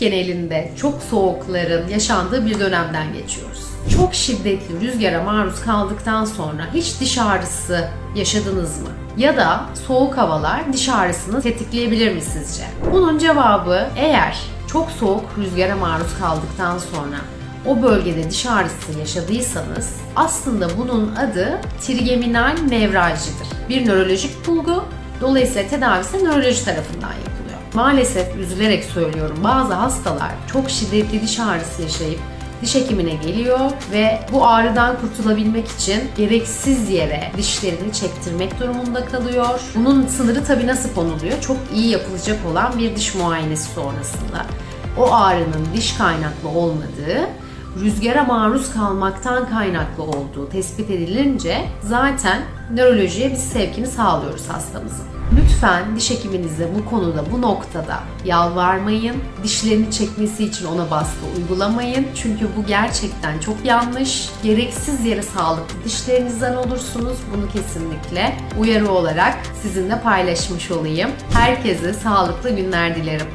genelinde çok soğukların yaşandığı bir dönemden geçiyoruz. Çok şiddetli rüzgara maruz kaldıktan sonra hiç diş ağrısı yaşadınız mı? Ya da soğuk havalar diş ağrısını tetikleyebilir mi sizce? Bunun cevabı eğer çok soğuk rüzgara maruz kaldıktan sonra o bölgede diş ağrısı yaşadıysanız aslında bunun adı trigeminal nevraljidir. Bir nörolojik bulgu. Dolayısıyla tedavisi nöroloji tarafından yapılıyor. Maalesef üzülerek söylüyorum bazı hastalar çok şiddetli diş ağrısı yaşayıp diş hekimine geliyor ve bu ağrıdan kurtulabilmek için gereksiz yere dişlerini çektirmek durumunda kalıyor. Bunun sınırı tabii nasıl konuluyor? Çok iyi yapılacak olan bir diş muayenesi sonrasında. O ağrının diş kaynaklı olmadığı, rüzgara maruz kalmaktan kaynaklı olduğu tespit edilince zaten nörolojiye biz sevkini sağlıyoruz hastamızın. Lütfen diş hekiminize bu konuda, bu noktada yalvarmayın. Dişlerini çekmesi için ona baskı uygulamayın. Çünkü bu gerçekten çok yanlış. Gereksiz yere sağlıklı dişlerinizden olursunuz. Bunu kesinlikle uyarı olarak sizinle paylaşmış olayım. Herkese sağlıklı günler dilerim.